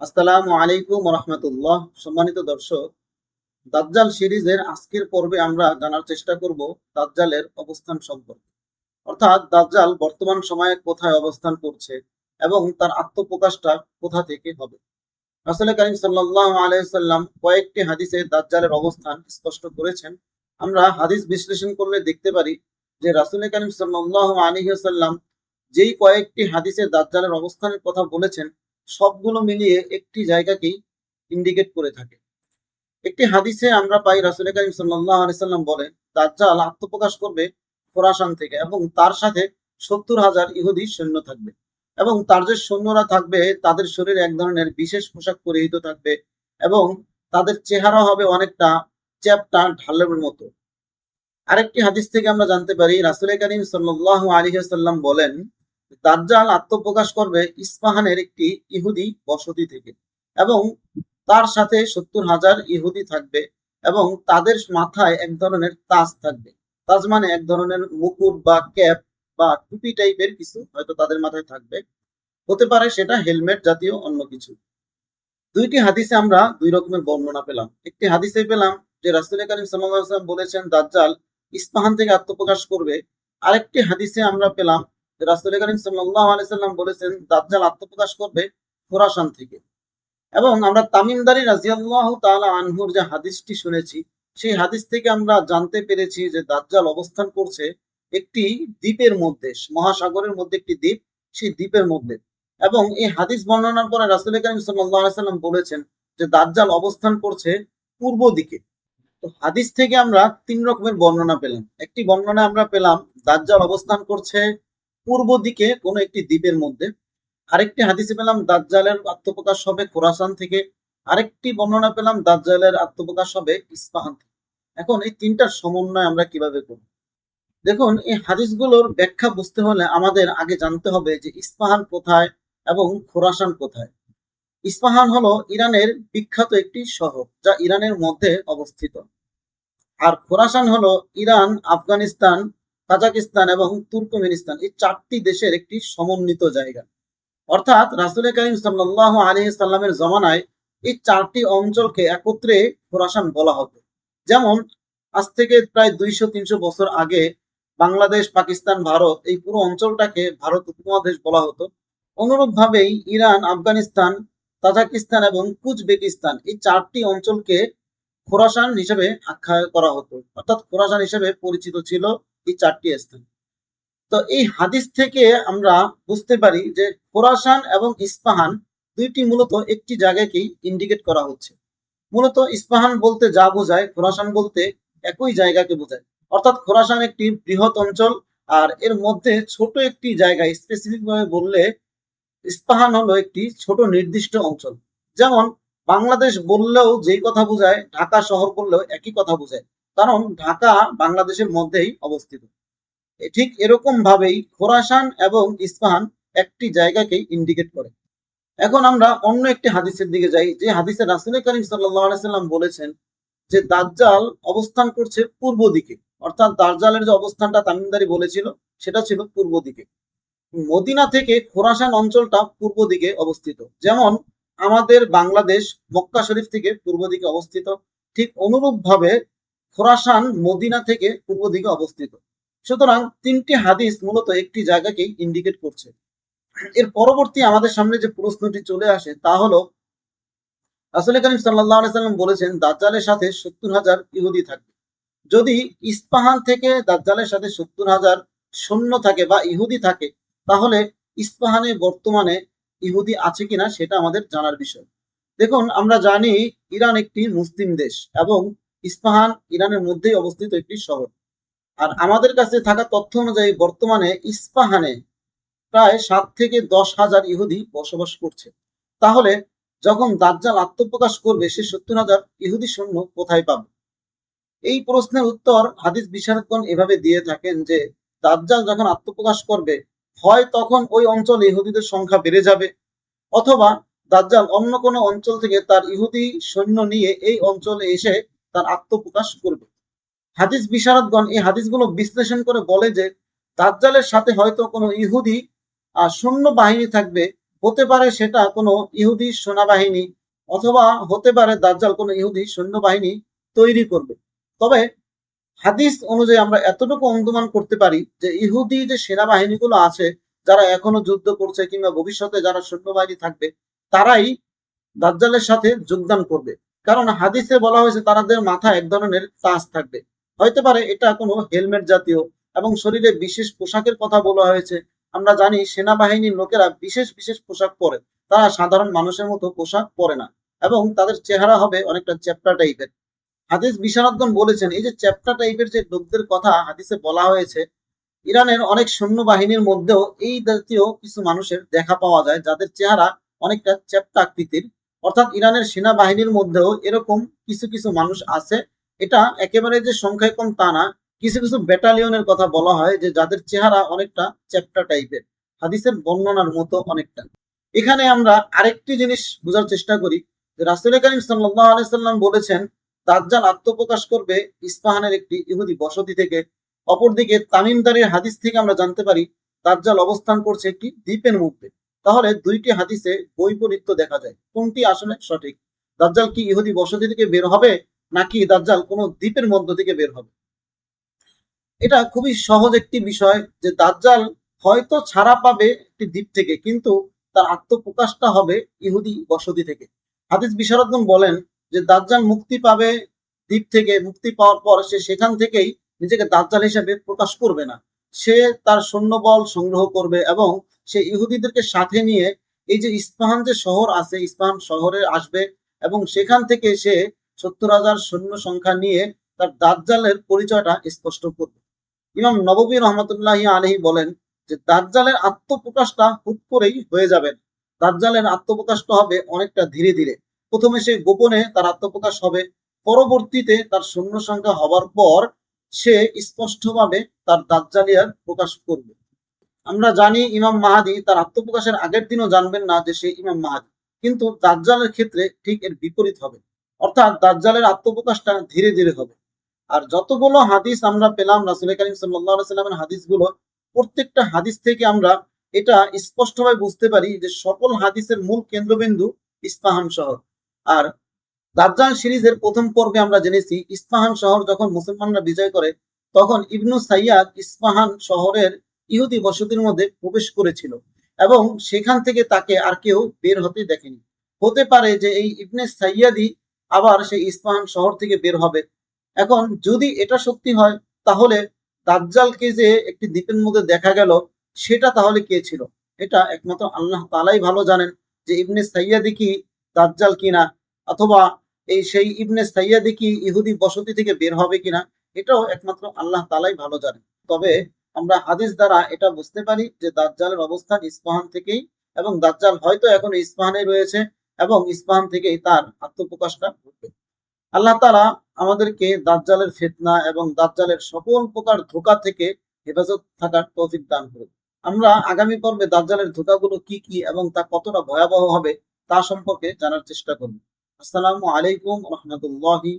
আসসালামু আলাইকুম রহমতুল্লাহ সম্মানিত দর্শক, দাজ্জাল সিরিজের আজকের পর্বে আমরা জানার চেষ্টা করব দাজ্জালের অবস্থান সম্পর্কে। অর্থাৎ দাজ্জাল বর্তমান সময়ে কোথায় অবস্থান করছে এবং তার আত্মপ্রকাশটা কোথা থেকে হবে? রাসূল করিম সাল্লাল্লাহু আলাইহি সাল্লাম কয়েকটি হাদিসে দাজ্জালের অবস্থান স্পষ্ট করেছেন। আমরা হাদিস বিশ্লেষণ করলে দেখতে পারি যে রাসূল করিম সাল্লাল্লাহু আলাইহি সাল্লাম যেই কয়েকটি হাদিসে দাজ্জালের অবস্থানের কথা বলেছেন সবগুলো মিলিয়ে একটি জায়গাকেই ইন্ডিকেট করে থাকে। একটি হাদিসে আমরা পাই রাসুল করিম সাল্লাহ বলেন, দাজ্জাল আত্মপ্রকাশ করবে খোরাসান থেকে এবং তার সাথে সত্তর হাজার ইহুদি সৈন্য থাকবে এবং তার যে সৈন্যরা থাকবে, তাদের শরীরে এক ধরনের বিশেষ পোশাক পরিহিত থাকবে এবং তাদের চেহারা হবে অনেকটা চ্যাপটা ঢালের মতো। আরেকটি হাদিস থেকে আমরা জানতে পারি রাসুল করিম সাল্লাহ আলী সাল্লাম বলেন দাজ্জাল আত্মপ্রকাশ করবে ইস্পাহানের একটি ইহুদি বসতি থেকে এবং তার সাথে সত্তর হাজার ইহুদি থাকবে এবং তাদের মাথায় এক ধরনের তাজ থাকবে। তাজ মানে এক ধরনের মুকুট বা ক্যাপ বা টুপি টাইপের কিছু হয়তো তাদের মাথায় থাকবে। হতে পারে সেটা হেলমেট জাতীয় অন্য কিছু। দুইটি হাদিসে আমরা দুই রকমের বর্ণনা পেলাম। একটি হাদিসে পেলাম যে রাসুল করিম সাল্লাম বলেছেন, দাজ্জাল ইস্পাহান থেকে আত্মপ্রকাশ করবে। আরেকটি হাদিসে আমরা পেলাম রাসুল করিম সাল্লাহ আলাইসাল্লাম বলেছেন, দাজ্জাল আত্মপ্রকাশ করবে খোরাসান থেকে। এবং আমরা তামিমদারি রাজিয়াল্লাহ তাআলা আনহুর যে হাদিসটি শুনেছি, সেই হাদিস থেকে আমরা জানতে পেরেছি যে দাজ্জাল অবস্থান করছে একটি দ্বীপের মধ্যে, মহাসাগরের মধ্যে একটি দ্বীপ, সেই দ্বীপের মধ্যে। এবং এই হাদিস বর্ণনার পরে রাসুল করিম আলাইসাল্লাম বলেছেন যে দাজ্জাল অবস্থান করছে পূর্ব দিকে। তো হাদিস থেকে আমরা তিন রকমের বর্ণনা পেলাম। একটি বর্ণনা আমরা পেলাম, দাজ্জাল অবস্থান করছে পূর্ব দিকে কোনো একটি দ্বীপের মধ্যে আরেকটি হাদিসে পেলাম, দাজ্জালের আত্মপ্রকাশ হবে খোরাসান থেকে। আরেকটি বর্ণনা পেলাম, দাজ্জালের আত্মপ্রকাশ হবে ইস্পাহান থেকে। এখন এই তিনটার সমন্বয় আমরা কীভাবে করব? দেখুন, এই হাদিসগুলোর ব্যাখ্যা বুঝতে হলে আমাদের আগে জানতে হবে যে ইস্পাহান কোথায় এবং খোরাসান কোথায়। ইস্পাহান হলো ইরানের বিখ্যাত একটি শহর যা ইরানের মধ্যে অবস্থিত। আর খোরাসান হলো ইরান, আফগানিস্তান কাজাকিস্তান এবং তুর্কমেনিস্তান, এই চারটি দেশের একটি সমন্বিত জায়গা। অর্থাৎ রাসুল করিম সাল্লাহ আলী জমানায় এই চারটি অঞ্চলকে একত্রে খোরাসান বলা হতো। যেমন, আজ থেকে প্রায় দুইশো, তিনশো বছর আগে বাংলাদেশ, পাকিস্তান, ভারত এই পুরো অঞ্চলটাকে ভারত উপমহাদেশ বলা হতো। অনুরূপভাবেই ইরান, আফগানিস্তান, তাজাকিস্তান এবং কুচবেকিস্তান এই চারটি অঞ্চলকে খোরাসান হিসেবে আখ্যা করা হতো। অর্থাৎ খোরাসান হিসেবে পরিচিত ছিল এই চারটি স্থান। তো এই হাদিস থেকে আমরা বুঝতে পারি যে খোরাসান এবং ইস্পাহান দুইটি মূলত একটি জায়গাকেই ইন্ডিকেট করা হচ্ছে। মূলত ইস্পাহান বলতে যা বোঝায়, খোরাসান বলতে একই জায়গাকে বোঝায়। অর্থাৎ খোরাসান একটি বৃহৎ অঞ্চল আর এর মধ্যে ছোট একটি জায়গায় স্পেসিফিক ভাবে বললে ইস্পাহান হলো একটি ছোট নির্দিষ্ট অঞ্চল। যেমন বাংলাদেশ বললেও যেই কথা বোঝায়, ঢাকা শহর বললেও একই কথা বোঝায়। কারণ ঢাকা বাংলাদেশের মধ্যেই অবস্থিত। ঠিক এরকম ভাবেই খোরাসান এবং ইস্পাহান একটি জায়গাকেই ইন্ডিকেট করে। এখন আমরা অন্য একটি হাদিসের দিকে যাই, যে হাদিসে রাসুল করিম সাল্লাম বলেছেন যে দাজ্জাল অবস্থান করছে পূর্ব দিকে। অর্থাৎ দাজ্জালের যে অবস্থানটা তামিমদারি বলেছিল, সেটা ছিল পূর্ব দিকে। মদিনা থেকে খোরাসান অঞ্চলটা পূর্ব দিকে অবস্থিত। যেমন আমাদের বাংলাদেশ মক্কা শরীফ থেকে পূর্ব দিকে অবস্থিত। ঠিক অনুরূপ ভাবে খোরাসান মদিনা থেকে পূর্ব দিকে অবস্থিত। সুতরাং তিনটি হাদিস মূলত একটি জায়গাকেই ইন্ডিকেট করছে। এর পরবর্তী আমাদের সামনে যে প্রশ্নটি চলে আসে তা হলো, রাসুল করিম সাল্লাহ সাল্লাম বলেছেন, দাজ্জালের সাথে সত্তর হাজার ইহুদি থাকবে। যদি ইস্পাহান থেকে দাজ্জালের সাথে সত্তর হাজার সৈন্য থাকে বা ইহুদি থাকে, তাহলে ইস্পাহানে বর্তমানে ইহুদি আছে কিনা সেটা আমাদের জানার বিষয়। দেখুন, আমরা জানি ইরান একটি মুসলিম দেশ এবং ইস্পাহান ইরানের মধ্যেই অবস্থিত একটি শহর। আর আমাদের কাছে থাকা তথ্য অনুযায়ী বর্তমানে ইস্পাহানে প্রায় সাত থেকে দশ হাজার ইহুদি বসবাস করছে। তাহলে যখন দাজ্জাল আত্মপ্রকাশ করবে, সে সত্তর হাজার ইহুদি সৈন্য কোথায় পাবে? এই প্রশ্নের উত্তর হাদিস বিশারদগণ এভাবে দিয়ে থাকেন যে, দাজ্জাল যখন আত্মপ্রকাশ করবে হয় তখন ওই অঞ্চলে ইহুদিদের সংখ্যা বেড়ে যাবে। অথবা দাজ্জাল অন্য কোনো অঞ্চল থেকে তার ইহুদি সৈন্য নিয়ে এই অঞ্চলে এসে তার আত্মপ্রকাশ করবে। হাদিস বিশারদগণ এই হাদিসগুলো বিশ্লেষণ করে বলে যে, দাজ্জালের সাথে হয়তো কোনো ইহুদি সৈন্য বাহিনী থাকবে, হতে পারে সেটা কোনো ইহুদি সেনাবাহিনী, অথবা হতে পারে দাজ্জাল কোনো ইহুদি সৈন্যবাহিনী তৈরি করবে। তবে হাদিস অনুযায়ী আমরা এতটুকু অনুমান করতে পারি যে, ইহুদি যে সেনাবাহিনীগুলো আছে, যারা এখনও যুদ্ধ করছে কিংবা ভবিষ্যতে যারা সৈন্যবাহিনী থাকবে, তারাই দাজ্জালের সাথে যোগদান করবে। কারণ হাদিসে বলা হয়েছে তাদের মাথায় এক ধরনের তাজ থাকবে। হয়তো পারে এটা কোনো হেলমেট জাতীয় এবং শরীরে বিশেষ পোশাকের কথা বলা হয়েছে। আমরা জানি সেনাবাহিনীর লোকেরা বিশেষ বিশেষ পোশাক পরে। তারা সাধারণ মানুষের মতো পোশাক পরে না এবং তাদের চেহারা হবে অনেকটা চ্যাপ্টা টাইপের। হাদিস বিশারদগণ বলেছেন, এই যে চ্যাপ্টা টাইপের যে লোকদের কথা হাদিসে বলা হয়েছে, ইরানের অনেক সৈন্যবাহিনীর মধ্যেও এই জাতীয় কিছু মানুষের দেখা পাওয়া যায়, যাদের চেহারা অনেকটা চ্যাপ্টা আকৃতির। অর্থাৎ ইরানের সেনাবাহিনীর মধ্যেও এরকম কিছু কিছু মানুষ আছে। এটা একেবারে যে সংখ্যায় কম তা না। কিছু কিছু ব্যাটালিয়নের কথা বলা হয় যে যাদের চেহারা অনেকটা চ্যাপ্টা টাইপের, হাদিসের বর্ণনার মতো অনেকটা। এখানে আমরা আরেকটি জিনিস বোঝার চেষ্টা করি যে রাসুল করিম আলাইসাল্লাম বলেছেন, দাজ্জাল আত্মপ্রকাশ করবে ইস্পাহানের একটি ইহুদি বসতি থেকে। অপরদিকে তামিমদারির হাদিস থেকে আমরা জানতে পারি, দাজ্জাল অবস্থান করছে একটি দ্বীপের মধ্যে। তাহলে দুইটি হাদিসে বৈপরীত্য দেখা যায়। কোনটি আসলে সঠিক? দাজ্জাল কি ইহুদি বসতি থেকে বের হবে, নাকি দাজ্জাল কোনো দ্বীপের মধ্য থেকে বের হবে? এটা খুবই সহজ একটি বিষয় যে দাজ্জাল হয়তো ছাড়া পাবে একটি দ্বীপ থেকে, কিন্তু তার আত্মপ্রকাশটা হবে ইহুদি বসতি থেকে। হাদিস বিশারদগণ বলেন যে দাজ্জাল মুক্তি পাবে দ্বীপ থেকে, মুক্তি পাওয়ার পর সে সেখান থেকেই নিজেকে দাজ্জাল হিসেবে প্রকাশ করবে না। সে তার সৈন্যবল সংগ্রহ করবে এবং সে ইহুদিদেরকে সাথে নিয়ে এই যে ইস্পাহান যে শহর আছে, ইস্পাহান শহরে আসবে এবং সেখান থেকে সে সত্তর হাজার সৈন্য সংখ্যা নিয়ে তার দাজ্জালের পরিচয়টা স্পষ্ট করবে। ইমাম নববী রহমতুল্লাহ আলহি বলেন যে দাজ্জালের আত্মপ্রকাশটা হুট করেই হয়ে যাবে। দাজ্জালের আত্মপ্রকাশটা হবে অনেকটা ধীরে ধীরে। প্রথমে সে গোপনে তার আত্মপ্রকাশ হবে, পরবর্তীতে তার সৈন্য সংখ্যা হবার পর সে স্পষ্টভাবে তার দাজ্জালিয়ার প্রকাশ করবে। আমরা জানি ইমাম মাহাদি তার আত্মপ্রকাশের আগের দিনও জানবেন না যে সে ইমাম মাহাদি। কিন্তু দাজ্জালের ক্ষেত্রে ঠিক এর বিপরীত হবে। অর্থাৎ দাজ্জালের আত্মপ্রকাশটা ধীরে ধীরে হবে। আর যতগুলো হাদিস আমরা পেলাম রাসুল করিম সাল্লাহ সাল্লামের হাদিসগুলো, প্রত্যেকটা হাদিস থেকে আমরা এটা স্পষ্টভাবে বুঝতে পারি যে সকল হাদিসের মূল কেন্দ্রবিন্দু ইস্পাহান শহর। আর দাজ্জাল সিরিজের প্রথম পর্বে আমরা জেনেছি, ইস্পাহান শহর যখন মুসলমানরা বিজয় করে, তখন ইবনু সাইয়াদ ইস্পাহান শহরের ইহুদি বসতির মধ্যে প্রবেশ করেছিল এবং সেখান থেকে তাকে আর কেউ বের হতে দেখেনি। হতে পারে যে এই ইবনে সাইয়াদি আবার সেই ইস্পাহান শহর থেকে বের হবে। এখন যদি এটা সত্যি হয়, তাহলে দাজ্জালকে যে একটি দ্বীপের মধ্যে দেখা গেল, সেটা তাহলে কে ছিল? এটা একমাত্র আল্লাহ তালাই ভালো জানেন যে ইবনে সাইয়াদি কি দাজ্জাল কিনা, অথবা এই সেই ইবনে সাইয়াদি কি ইহুদি বসতি থেকে বের হবে কিনা, এটাও একমাত্র আল্লাহ তালাই ভালো জানেন। তবে আমরা হাদিস দ্বারা এটা বুঝতে পারি যে দাজ্জালের অবস্থান ইস্পাহান থেকেই এবং দাজ্জাল হয়তো এখন ইস্পাহানে রয়েছে এবং ইস্পাহান থেকেই তার আত্মপ্রকাশটা ঘটবে। আল্লাহ তালা আমাদেরকে দাজ্জালের ফেতনা এবং দাজ্জালের সকল প্রকার ধোকা থেকে হেফাজত থাকার তৌফিক দান করুন। আমরা আগামী পর্বে দাজ্জালের ধোকাগুলো কি কি এবং তা কতটা ভয়াবহ হবে তা সম্পর্কে জানার চেষ্টা করব। আসসালামু আলাইকুম রহমতুল্লাহি